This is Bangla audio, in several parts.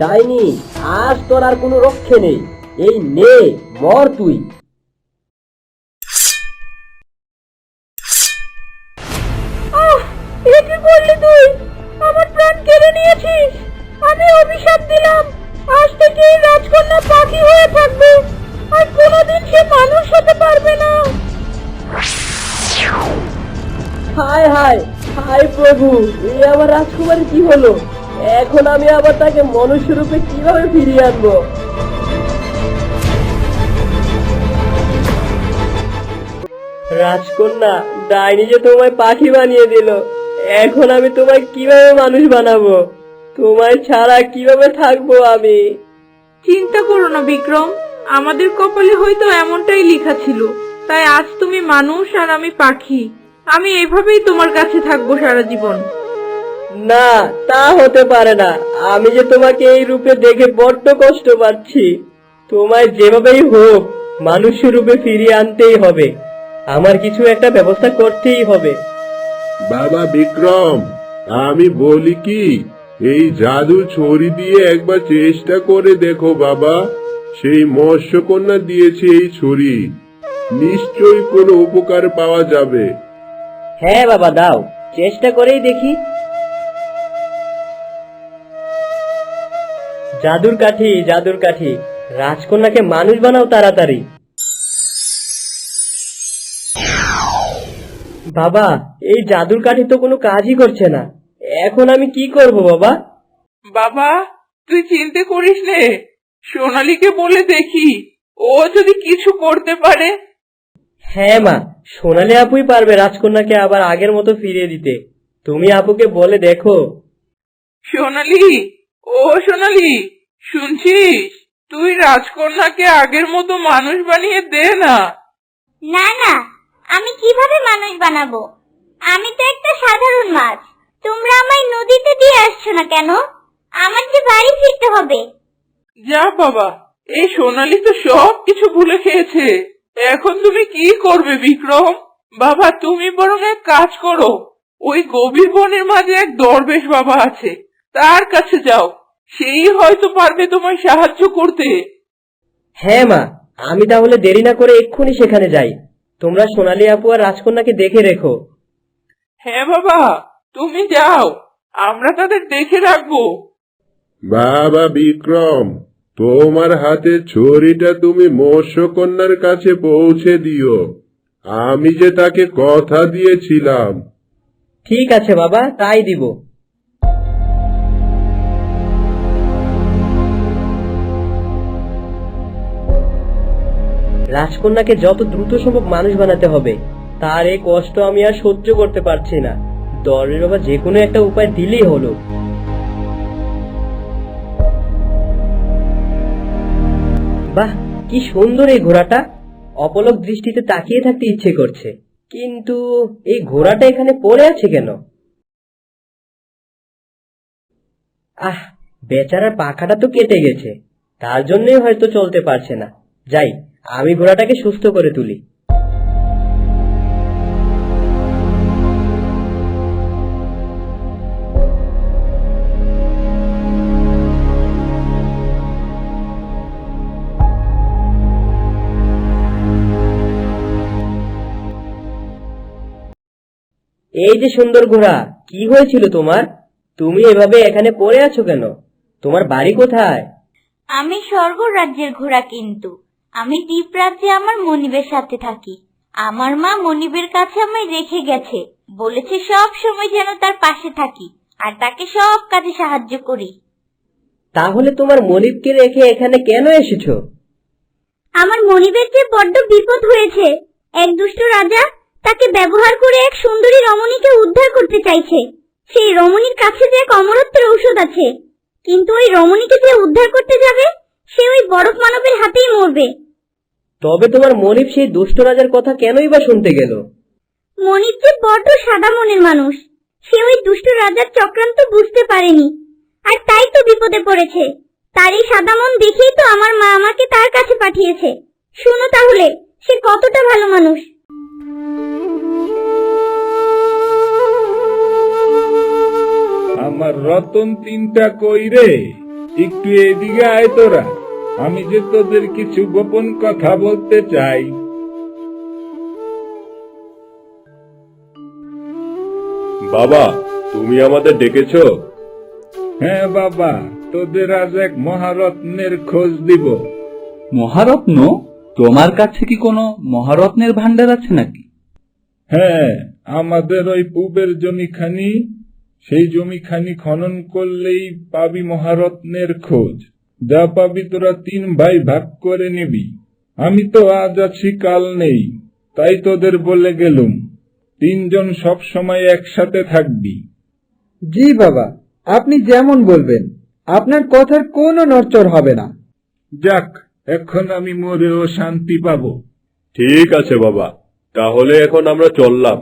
ডাইনি আজ তোর আর কোনো রক্ষে নেই। এই নে মর তুই। এ কি করলি তুই? আমার প্রাণ কেড়ে নিয়েছিস। আমি অভিশাপ দিলাম। আজ থেকে এই রাজকন্যা পাখি হয়ে থাকবে। আর কোনোদিন সে মানুষ হতে পারবে না। হায় হায় হায় প্রভু এই আমার রাজকুমারী কি হলো? এখন আমি আবার তাকে মনুষ্য রূপে কীভাবে ফিরিয়ে আনব? রাজকন্যা, ডাইনি যে তোমায় পাখি বানিয়ে দিল, এখন আমি তোমায় কীভাবে মানুষ বানাবো? তোমায় ছাড়া কীভাবে থাকব আমি? চিন্তা করো না, বিক্রম। আমাদের কপালে হয়তো এমনটাই লেখা ছিল। তাই আজ তুমি মানুষ আর আমি পাখি। আমি এভাবেই তোমার কাছে থাকব সারা জীবন। না তা হতে পারে না। আমি যে তোমাকে এই রূপে দেখে বড্ড কষ্ট পাচ্ছি। তোমায় যেভাবেই হোক মানুষ রূপে ফিরিয়ে আনতেই হবে। আমার কিছু একটা ব্যবস্থা করতেই হবে। বাবা বিক্রম আমি বলি কি এই জাদু ছড়ি দিয়ে একবার চেষ্টা করে দেখো বাবা। সেই মৎস্যকন্যা দিয়েছে এই ছড়ি। নিশ্চয়ই কোনো উপকার পাওয়া যাবে। হ্যাঁ বাবা দাও। চেষ্টা করেই দেখি। জাদুর কাঠি জাদুর কাঠি। রাজকন্যাকে মানুষ বানাও তাড়াতাড়ি। বাবা এই জাদুর কাঠি তো কোনো কাজই করছে না। এখন আমি কি করব বাবা? বাবা তুই চিন্তা করিস নে। সোনালীকে বলে দেখি ও যদি কিছু করতে পারে। হ্যাঁ মা সোনালি আপুই পারবে রাজকন্যাকে আবার আগের মতো ফিরিয়ে দিতে। তুমি আপুকে বলে দেখো। সোনালি ও সোনালি শুনছিস? তুই রাজকন্যাকে আগের মতো মানুষ বানিয়ে দে না। না না আমি কীভাবে মানুষ বানাবো? আমি তো একটা সাধারণ মাছ। তোমরা আমায় নদীতে দিয়ে আসছো না কেন? আমার যে বাড়ি ফিরতে হবে। যা বাবা এই সোনালি তো সব কিছু ভুলে খেয়েছে। এখন তুমি কি করবে বিক্রম? বাবা তুমি বরং এক কাজ করো। ওই গভীর বনের মাঝে এক দরবেশ বাবা আছে। তার কাছে যাও। সেই হয়তো পারবে তোমায় সাহায্য করতে। হ্যাঁ মা আমি তাহলে দেরি না করে এক্ষুনি সেখানে যাই। তোমরা সোনালি আপু আর রাজকন্যাকে দেখে রেখো। হ্যাঁ বাবা তুমি যাও। আমরা তাদের দেখে রাখব। বাবা বিক্রম তোমার হাতে ছড়িটা তুমি মৎস্যকন্যার কাছে পৌঁছে দিও। আমি যে তাকে কথা দিয়েছিলাম। ঠিক আছে বাবা তাই দিব। রাজকন্যাকে যত দ্রুত সম্ভব মানুষ বানাতে হবে। তার এই কষ্ট আমি আর সহ্য করতে পারছি না। দরের বাবা যে কোনো একটা উপায় দিলেই হলো। বাহ, কি সুন্দর এই ঘোড়াটা। অপলক দৃষ্টিতে তাকিয়ে থাকতে ইচ্ছে করছে। কিন্তু এই ঘোড়াটা এখানে পড়ে আছে কেন? আহ, বেচারার পাখাটা তো কেটে গেছে। তার জন্যই হয়তো চলতে পারছে না। যাই আমি ঘোড়াটাকে সুস্থ করে তুলি। এই যে সুন্দর ঘোড়া, কি হয়েছিল তোমার? তুমি এভাবে এখানে পড়ে আছো কেন? তোমার বাড়ি কোথায়? আমি স্বর্গ রাজ্যের ঘোড়া কিন্তু। আমি দ্বীপ রাজ্যে আমার মনিবের সাথে থাকি। আমার মা মনিবের কাছে আমায় রেখে গেছে। বলেছে সব সময় যেন তার পাশে থাকি আর তাকে সব কাজে সাহায্য করি। তাহলে তোমার মনিবকে রেখে এখানে কেন এসেছ? আমার মনিবের যে বড্ড বিপদ হয়েছে। এক দুষ্ট রাজা তাকে ব্যবহার করে এক সুন্দরী রমণীকে উদ্ধার করতে চাইছে। সেই রমণীর কাছে যে এক অমরত্বের ঔষধ আছে। কিন্তু ওই রমণীকে যে উদ্ধার করতে যাবে সে ওই বরফ মানবের হাতেই মরবে। তবে তোমার মনিব সেই দুষ্ট রাজার কথা কেনই বা শুনতে গেল? মনিব যে বড্ড সাদা মনের মানুষ। সে ওই দুষ্ট রাজার চক্রান্ত বুঝতে পারেনি। আর তাই তো বিপদে পড়েছে। তার এই সাদা মন দেখেই তো আমার মা আমাকে তার কাছে পাঠিয়েছে। শুনো তাহলে সে কতটা ভালো মানুষ। আমার রতন তিনটা কই রে একটু এদিকে আয় তোরা। আমি যে তোদের কিছু গোপন কথা বলতে চাই। বাবা তুমি আমাদের ডেকেছো? হ্যাঁ বাবা তোদের আজ এক মহারত্নের খোঁজ দিব। মহারত্ন? তোমার কাছে কি কোনো মহারত্নের ভান্ডার আছে নাকি? হ্যাঁ আমাদের ওই পূবের জমিখানি সেই জমিখানি খনন করলেই পাবি মহারত্নের খোঁজ। যা পাবি তোরা তিন ভাই ভাগ করে নিবি। আমি তো আজ আছি কাল নেই। তাই তোদের বলে গেলুম তিনজন সব সময় একসাথে থাকবি। জি বাবা আপনি যেমন বলবেন আপনার কথার কোনো নড়চড় হবে না। যাক এখন আমি মরেও শান্তি পাবো। ঠিক আছে বাবা তাহলে এখন আমরা চললাম।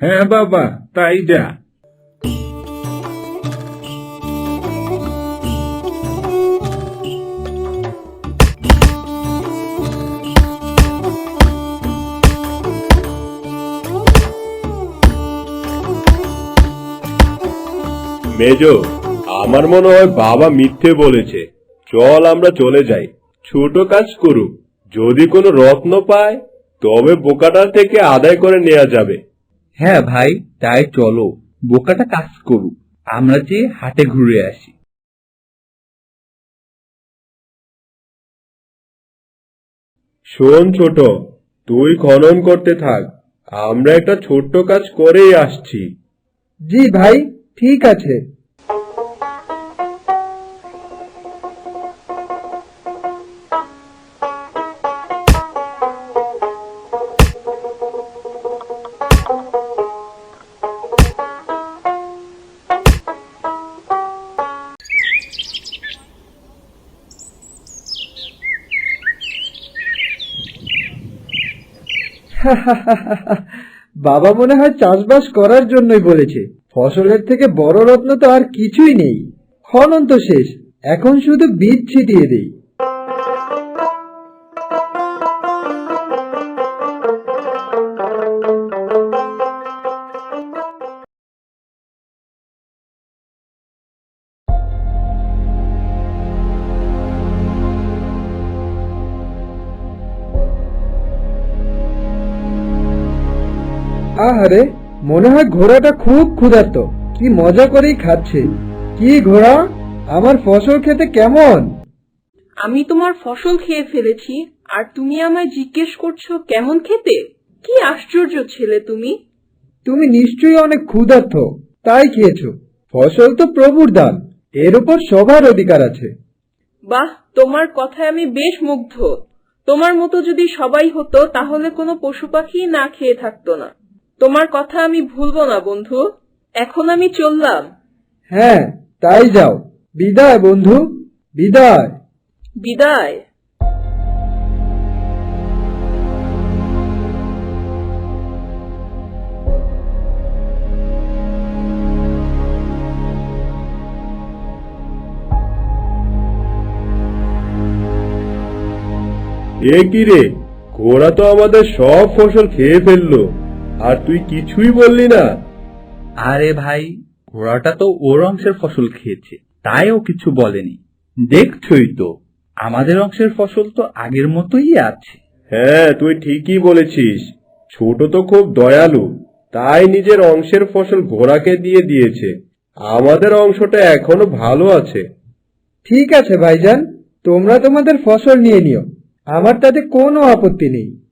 হ্যাঁ বাবা তাই যা। মেজো আমার মনে হয় বাবা মিথ্যে বলেছে। চল আমরা চলে যাই। ছোট কাজ করুক। যদি কোনো রত্ন পায় তবে বোকাটার থেকে আদায় করে নেওয়া যাবে। হ্যাঁ ভাই তাই চলো। বোকাটা কাজ করুক। আমরা যে হাটে ঘুরে আসি। শোন ছোট তুই খনন করতে থাক। আমরা একটা ছোট্ট কাজ করেই আসছি। জি ভাই ঠিক আছে। বাবা মনে হয় চাষবাস করার জন্যই বলেছে। ফসলের থেকে বড় রত্ন তো আর কিছুই নেই। খনন তো শেষ। এখন শুধু বীজ ছিটিয়ে দেই। আহারে মনে হয় ঘোড়াটা খুব ক্ষুধার্ত। কি মজা করেই খাচ্ছে। কি ঘোড়া? আমার ফসল খেতে কেমন? আমি তোমার ফসল খেয়ে ফেলেছি আর তুমি আমায় জিজ্ঞেস করছ কেমন খেতে? কি আশ্চর্য ছেলে তুমি। তুমি নিশ্চয়ই অনেক ক্ষুধার্ত তাই খেয়েছো। ফসল তো প্রভুর দান এর উপর সবার অধিকার আছে। বাহ তোমার কথায় আমি বেশ মুগ্ধ। তোমার মতো যদি সবাই হতো তাহলে কোনো পশু পাখি না খেয়ে থাকতো না। তোমার কথা আমি ভুলবো না বন্ধু। এখন আমি চললাম। হ্যাঁ তাই যাও। বিদায় বন্ধু। বিদায়। বিদায়। এ কি রে? ঘোড়া তো আমাদের সব ফসল খেয়ে ফেলল। আর তুই কিছুই বললি না। আরে ভাই ঘোড়াটা তো ওর অংশের ফসল খেয়েছে তাই ও কিছু বলেনি। দেখছই তো আমাদের অংশের ফসল তো আগের মতোই আছে। হ্যাঁ তুই ঠিকই বলেছিস। ছোট তো খুব দয়ালু তাই নিজের অংশের ফসল ঘোড়াকে দিয়ে দিয়েছে। আমাদের অংশটা এখনও ভালো আছে। ঠিক আছে ভাইজান তোমরা তোমাদের ফসল নিয়ে নিও। আমার তাতে কোনো আপত্তি নেই।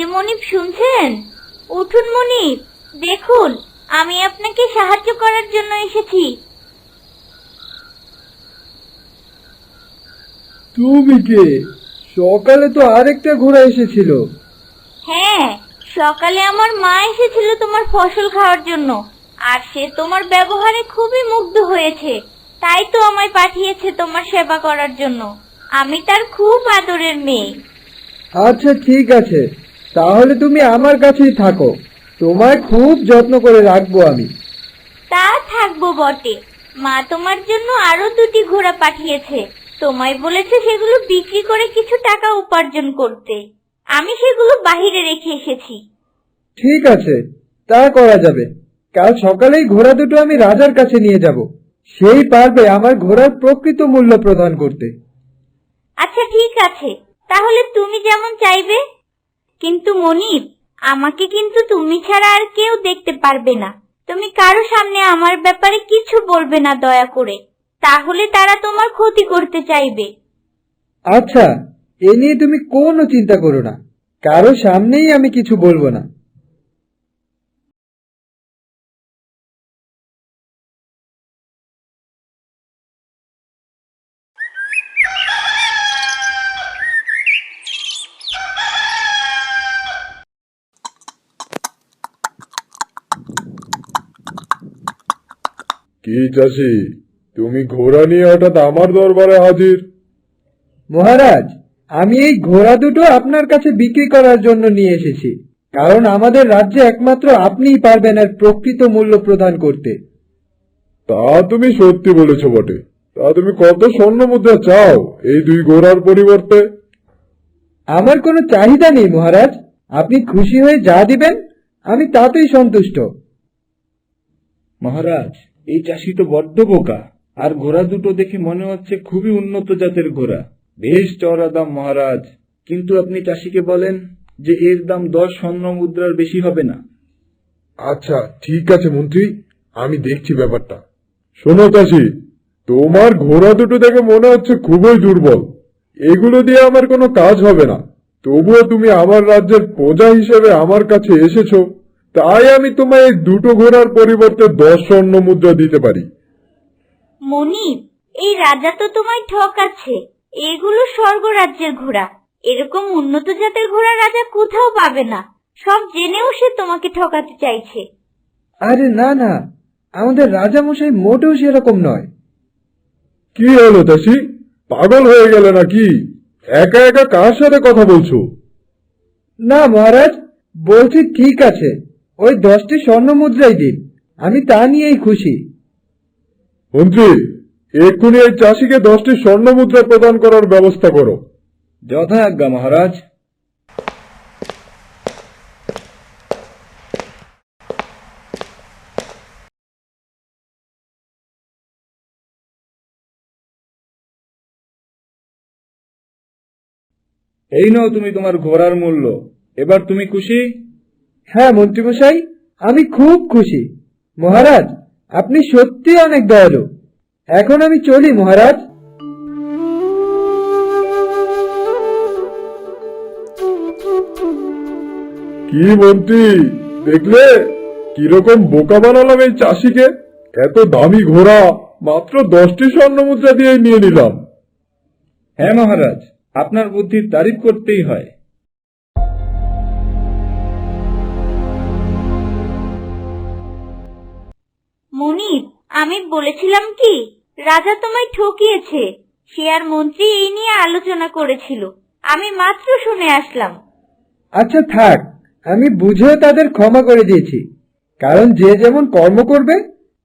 যে মনিব শুনছেন? উঠুন মনিব দেখুন আমি আপনাকে সাহায্য করার জন্য এসেছি। তুমি কে? সকালে তো আরেকটা ঘোড়া এসেছিল। হ্যাঁ সকালে আমার মা এসেছিল তোমার ফসল খাওয়ার জন্য আর সে তোমার ব্যবহারে খুবই মুগ্ধ হয়েছে। তাই তো আমায় পাঠিয়েছে তোমার সেবা করার জন্য। আমি তার খুব আদরের মেয়ে। আচ্ছা ঠিক আছে। তাহলে তুমি আমার কাছেই থাকো। তোমায় খুব যত্ন করে রাখব আমি। তা থাকব বটে। মা তোমার জন্য আরও দুটি ঘোড়া পাঠিয়েছে। তোমায় বলেছে সেগুলো বিক্রি করে কিছু টাকা উপার্জন করতে। আমি সেগুলো বাহিরে রেখে এসেছি। ঠিক আছে তা করা যাবে। কাল সকালেই ঘোড়া দুটো আমি রাজার কাছে নিয়ে যাব। সেই পারবে আমার ঘোড়ার প্রকৃত মূল্য প্রদান করতে। আচ্ছা ঠিক আছে। তাহলে তুমি যেমন চাইবে কিন্তু মনিব আমাকে কিন্তু তুমি ছাড়া আর কেউ দেখতে পারবে না। তুমি কারও সামনে আমার ব্যাপারে কিছু বলবে না দয়া করে। তাহলে তারা তোমার ক্ষতি করতে চাইবে। আচ্ছা এ নিয়ে তুমি কোনো চিন্তা করো না। কারও সামনেই আমি কিছু বলব না। কি চাষি তুমি ঘোড়া নিয়ে হঠাৎ আমার দরবারে হাজির? মহারাজ আমি এই ঘোড়া দুটো আপনার কাছে বিক্রি করার জন্য নিয়ে এসেছি। কারণ আমাদের রাজ্যে একমাত্র আপনিই পারবেন এর প্রকৃত মূল্য প্রদান করতে। তা তুমি সত্যি বলেছ বটে। তা তুমি কত স্বর্ণ মুদ্রা চাও এই দুই ঘোড়ার পরিবর্তে? আমার কোনো চাহিদা নেই মহারাজ। আপনি খুশি হয়ে যা দিবেন আমি তাতেই সন্তুষ্ট। মহারাজ এই চাষি তো বড্ড বোকা। আর ঘোড়া দুটো দেখে মনে হচ্ছে খুবই উন্নত জাতের ঘোড়া। বেশ চড়া দাম, মহারাজ। কিন্তু আপনি চাষিকে বলেন যে এর দাম দশ স্বর্ণ মুদ্রার বেশি হবে না। আচ্ছা ঠিক আছে মন্ত্রী, আমি দেখছি ব্যাপারটা। শোনো চাষি, তোমার ঘোড়া দুটো দেখে মনে হচ্ছে খুবই দুর্বল। এগুলো দিয়ে আমার কোনো কাজ হবে না। তবুও তুমি আমার রাজ্যের প্রজা হিসেবে আমার কাছে এসেছ। তাই আমি তোমায় এই দুটো ঘোড়ার পরিবর্তে দশ স্বর্ণ মুদ্রা দিতে পারি। মনিব এই রাজা তো তোমায় ঠকাচ্ছে। এগুলো স্বর্গ রাজ্যের ঘোড়া। এরকম উন্নত জাতের ঘোড়া রাজা কোথাও পাবে না। সব জেনেও সে তোমাকে ঠকাতে চাইছে। আরে না না। আমাদের রাজামশাই মোটেও সেরকম নয়। কি হলো চাষি পাগল হয়ে গেল নাকি? একা একা কার সাথে কথা বলছো? না মহারাজ বলছি ঠিক আছে। ওই দশটি স্বর্ণ মুদ্রাই দিন। আমি তা নিয়েই খুশি। মন্ত্রী এক্ষুনি এই চাষিকে দশটি স্বর্ণ মুদ্রা প্রদান করার ব্যবস্থা করো। যথা আজ্ঞা মহারাজ। এই নাও তুমি তোমার ঘোড়ার মূল্য। এবার তুমি খুশি? হ্যাঁ মন্ত্রীমশাই আমি খুব খুশি। মহারাজ আপনি সত্যি অনেক দয়ালু। এখন আমি চলি মহারাজ। কি মন্ত্রী দেখলে? কীরকম বোকা বানালাম এই চাষিকে? এত দামি ঘোড়া মাত্র দশটি স্বর্ণ মুদ্রা দিয়ে নিয়ে নিলাম। হ্যাঁ মহারাজ আপনার বুদ্ধির তারিফ করতেই হয়। মনিব আমি বলেছিলাম কি রাজা তোমায় ঠকিয়েছে। সে আর মন্ত্রী এই নিয়ে আলোচনা করেছিল। আমি মাত্র শুনে আসলাম। আচ্ছা থাক আমি বুঝেও তাদের ক্ষমা করে দিয়েছি। কারণ যে যেমন কর্ম করবে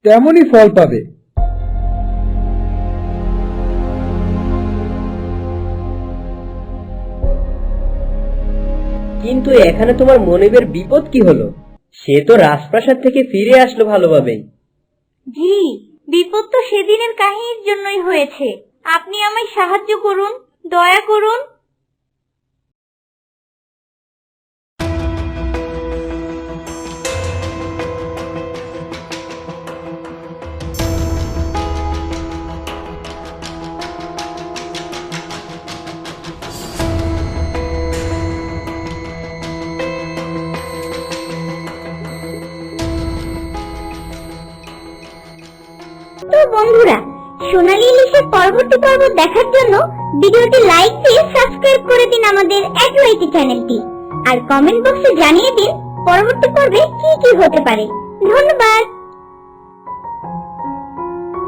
তেমনই ফল পাবে। কিন্তু এখানে তোমার মনিবের বিপদ কি হলো? সে তো রাজপ্রাসাদ থেকে ফিরে আসলো ভালোভাবেই। জি বিপদ তো সেদিনের কাহিনীর জন্যই হয়েছে। আপনি আমায় সাহায্য করুন দয়া করুন পরবর্তী পর্ব দেখার জন্য ভিডিওটি লাইক দিয়ে সাবস্ক্রাইব করে দিন আমাদের অ্যাডওয়াইটি চ্যানেলটি আর কমেন্ট বক্সে জানিয়ে দিন পরবর্তী পর্বে কি কি হতে পারে। ধন্যবাদ!